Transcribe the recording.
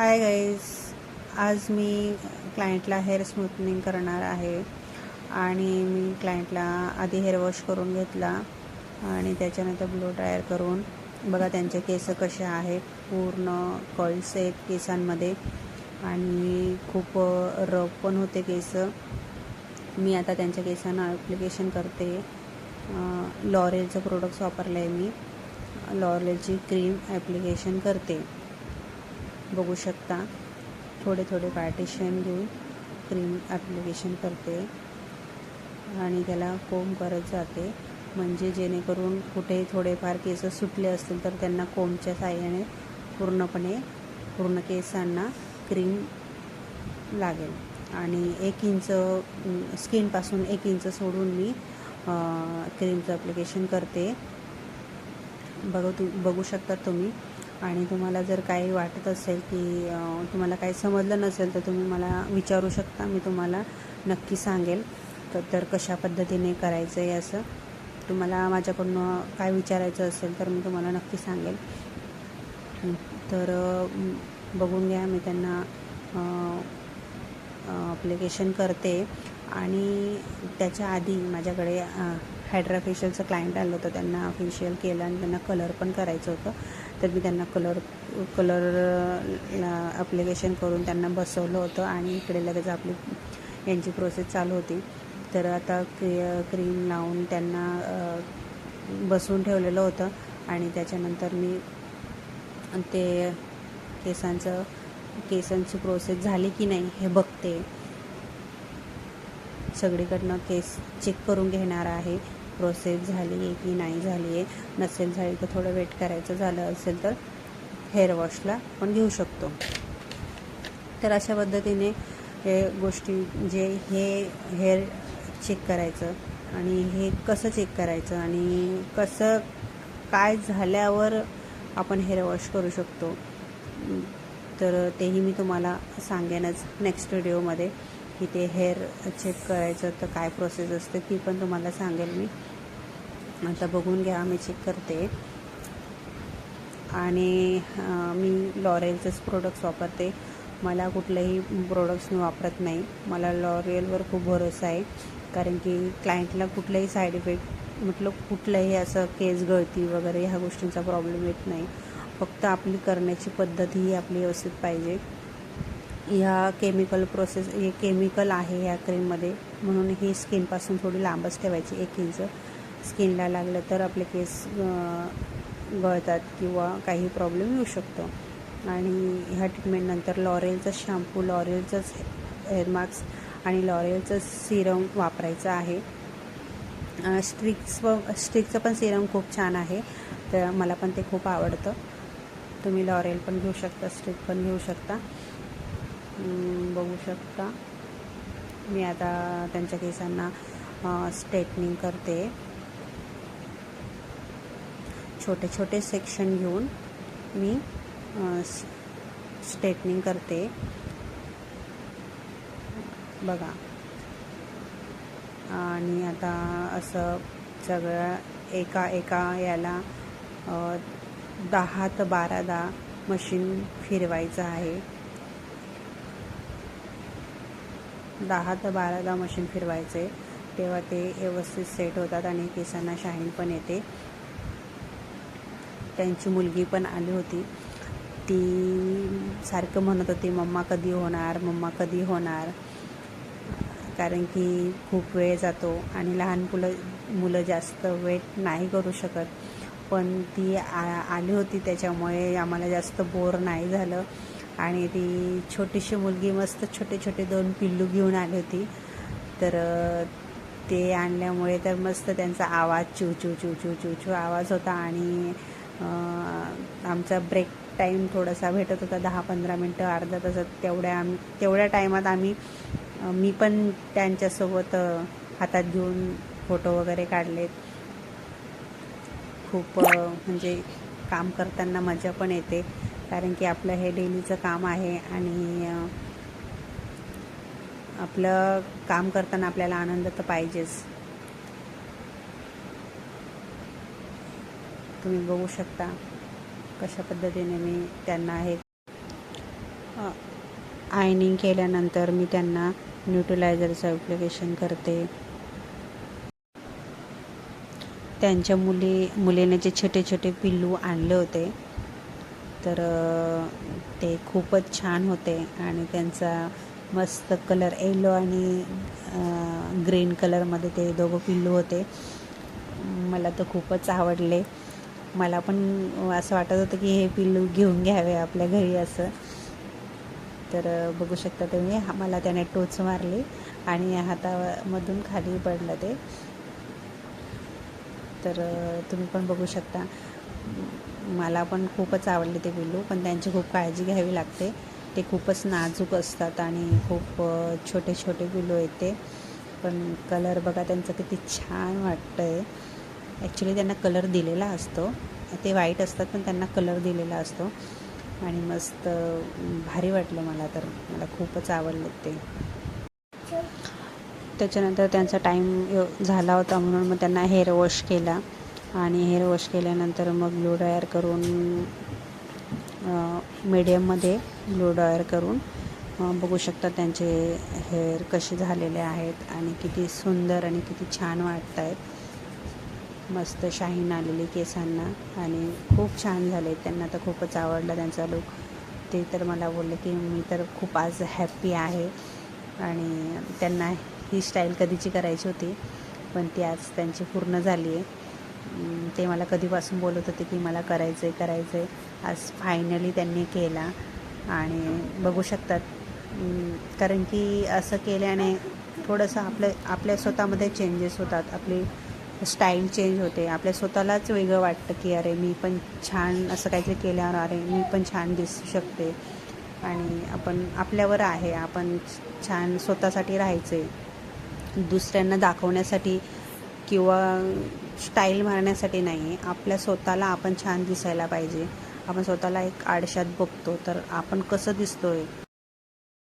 Hi guys आज मी क्लायंटला hair smoothening करणार आहे. आणि मी क्लायंटला आधी हेअर वॉश करून घेतला. आणि त्याच्यानंतर ब्लो ड्रायर करून. बघा त्यांचे केस कसे आहेत. पूर्ण कॉल्स आहेत केसांमध्ये. आणि खूप रफ पण होते केस. मी आता त्यांच्या केसांना ॲप्लिकेशन करते. लॉरेलचं प्रोडक्ट्स वापरलं आहे मी. लॉरेलची क्रीम ॲप्लिकेशन करते. बघू शकता. थोडे थोडे पार्टिशन घेऊन क्रीम ॲप्लिकेशन करते. आणि त्याला कोंब करत जाते. म्हणजे जेणेकरून कुठेही थोडेफार केस सुटले असतील तर त्यांना कोंबच्या साह्याने पूर्णपणे पूर्ण केसांना क्रीम लागेल. आणि एक इंच स्किनपासून एक इंच सोडून मी क्रीमचं ॲप्लिकेशन करते. बघू तु बघू शकता तुम्ही. आणि तुम्हाला जर काही वाटत असेल की तुम्हाला काही समजलं नसेल तर तुम्ही मला विचारू शकता. मी तुम्हाला नक्की सांगेल. तर तर कशा पद्धतीने करायचं आहे असं. तुम्हाला माझ्याकडून काय विचारायचं असेल तर मी तुम्हाला नक्की सांगेल. तर बघून घ्या. मी त्यांना ॲप्लिकेशन करते. आणि त्याच्या आधी माझ्याकडे हायड्रा फेशियलचं क्लायंट आलं होतं त्यांना फेशियल केलं आणि त्यांना कलर पण करायचं होतं. तर मी त्यांना कलर कलर ॲप्लिकेशन करून त्यांना बसवलं होतं आणि इकडे लगेच आपली यांची प्रोसेस चालू होती. तर आता क्री क्रीम लावून त्यांना बसवून ठेवलेलं होतं आणि त्याच्यानंतर मी ते केसांचं केसांची प्रोसेस झाली की नाही हे बघते. सगळीकडनं केस चेक करून घेणार आहे. प्रोसेस झाली आहे की नाही झाली आहे. नसेल झाली तर थोडं वेट करायचं झालं असेल तर हेअर वॉशला पण घेऊ शकतो. तर अशा पद्धतीने हे गोष्टी जे हे हेअर चेक करायचं आणि हे कसं चेक करायचं आणि कसं काय झाल्यावर आपण हेअर वॉश करू शकतो. तर तेही मी तुम्हाला सांगेनच नेक्स्ट व्हिडिओमध्ये की ते हेअर चेक करायचं तर काय प्रोसेस असते ती पण तुम्हाला सांगेल मी. आता बघून घ्या मी चेक करते. आणि मी लॉरेलचेच प्रोडक्ट्स वापरते. मला कुठलेही प्रोडक्ट्स मी वापरत नाही. मला लॉरियलवर खूप भरोसा आहे. कारण की क्लायंटला कुठलंही साईड इफेक्ट म्हटलं कुठलंही असं केस गळती वगैरे ह्या गोष्टींचा प्रॉब्लेम येत नाही. फक्त आपली करण्याची पद्धत ही आपली व्यवस्थित पाहिजे. ह्या केमिकल प्रोसेस हे केमिकल आहे ह्या क्रीममध्ये म्हणून ही स्किनपासून थोडी लांबच ठेवायची एक इंच स्किनला लागलं तर आपले केस गळतात किंवा काही प्रॉब्लेम येऊ शकतो. आणि ह्या ट्रीटमेंटनंतर लॉरेलचा शॅम्पू लॉरेलचंच हेअरमास्क आणि लॉरेलचं सिरम वापरायचं आहे. स्ट्रिक्स स्ट्रिकचं पण सिरम खूप छान आहे. तर मला पण ते खूप आवडतं. तुम्ही लॉरेल पण घेऊ शकता स्ट्रिक पण घेऊ शकता. बघू शकता. मी आता त्यांच्या केसांना स्ट्रेटनिंग करते. छोटे छोटे सेक्शन घेऊन मी स्ट्रेटनिंग करते. बघा. आणि आता असं सगळं एका एका याला दहा ते बारादा मशीन फिरवायचं आहे. दहा ते बारादा मशीन फिरवायचे. तेव्हा ते व्यवस्थित सेट होतात आणि केसांना शाईन पण येते. त्यांची मुलगी पण आली होती. ती सारखं म्हणत होती मम्मा कधी होणार? मम्मा कधी होणार? कारण की खूप वेळ जातो आणि लहान मुलं मुलं जास्त वेट नाही करू शकत. पण ती आ आली होती त्याच्यामुळे आम्हाला जास्त बोर नाही झालं. आणि ती छोटीशी मुलगी मस्त छोटे छोटे दोन पिल्लू घेऊन आली होती. तर ते आणल्यामुळे तर मस्त त्यांचा आवाज चिव चिव चिव चिव चिव चिव आवाज होता आणि आमचा ब्रेक टाईम थोडासा भेटत होता दहा पंधरा मिनटं अर्धा तासात तेवढ्या आम्ही तेवढ्या टायमात आम्ही मी पण त्यांच्यासोबत हातात घेऊन फोटो वगैरे काढलेत खूप म्हणजे काम करताना मजा पण येते. कारण की आपलं हे डेलीचं काम आहे आणि आपलं काम करताना आपल्याला आनंद तर पाहिजेच. तुम्ही बघू शकता कशा पद्धतीने मी त्यांना हे आयनिंग केल्यानंतर मी त्यांना न्यूट्रलायझरचं ॲप्लिकेशन करते. त्यांच्या मुली मुलीने जे छोटे छोटे पिल्लू आणले होते तर ते खूपच छान होते आणि त्यांचा मस्त कलर येलो आणि ग्रीन कलरमध्ये ते दोघं पिल्लू होते. मला तर खूपच आवडले. मला पण असं वाटत होतं की हे पिल्लू घेऊन घ्यावे आपल्या घरी असं. तर बघू शकता तुम्ही मला त्याने टोच मारली आणि हातामधून खाली पडलं ते. तर तुम्ही पण बघू शकता. मला पण खूपच आवडले ते पिल्लू पण त्यांची खूप काळजी घ्यावी लागते. ते खूपच नाजूक असतात आणि खूप छोटे छोटे पिल्लू येते पण कलर बघा त्यांचं किती छान वाटतं आहे ॲक्च्युली त्यांना कलर दिलेला असतो. ते वाईट असतात पण त्यांना कलर दिलेला असतो. आणि मस्त भारी वाटलं मला तर. मला खूपच आवडलं ते. त्याच्यानंतर त्यांचा टाईम झाला होता म्हणून मग त्यांना हेअर वॉश केला. आणि हेअर वॉश केल्यानंतर मग ग्लो ड्रायर करून मीडियममध्ये ग्लो ड्रायर करून बघू शकता त्यांचे हेअर कसे झालेले आहेत आणि किती सुंदर आणि किती छान वाटत आहेत मस्त शाहीन आलेली केसांना आणि खूप छान झाले. त्यांना तर खूपच आवडला त्यांचा लुक ते तर मला बोलले की मी तर खूप आज हॅप्पी आहे. आणि त्यांना ही स्टाईल कधीची करायची होती पण ती आज त्यांची पूर्ण झाली आहे. ते मला कधीपासून बोलत होते की मला करायचं आहे करायचं आहे आज फायनली त्यांनी केला. आणि बघू शकतात. कारण की असं केल्याने थोडंसं आपल्या आपल्या स्वतःमध्ये चेंजेस होतात. आपली स्टाईल चेंज होते. आपल्या स्वतःलाच वेगळं वाटतं की अरे मी पण छान असं काहीतरी केल्यावर अरे मी पण छान दिसू शकते. आणि आपण आपल्यावर आहे. आपण छान स्वतःसाठी राहायचं आहे दुसऱ्यांना दाखवण्यासाठी किंवा स्टाईल मारण्यासाठी नाही आहे आपल्या स्वतःला आपण छान दिसायला पाहिजे. आपण स्वतःला एक आडशात बघतो तर आपण कसं दिसतो आहे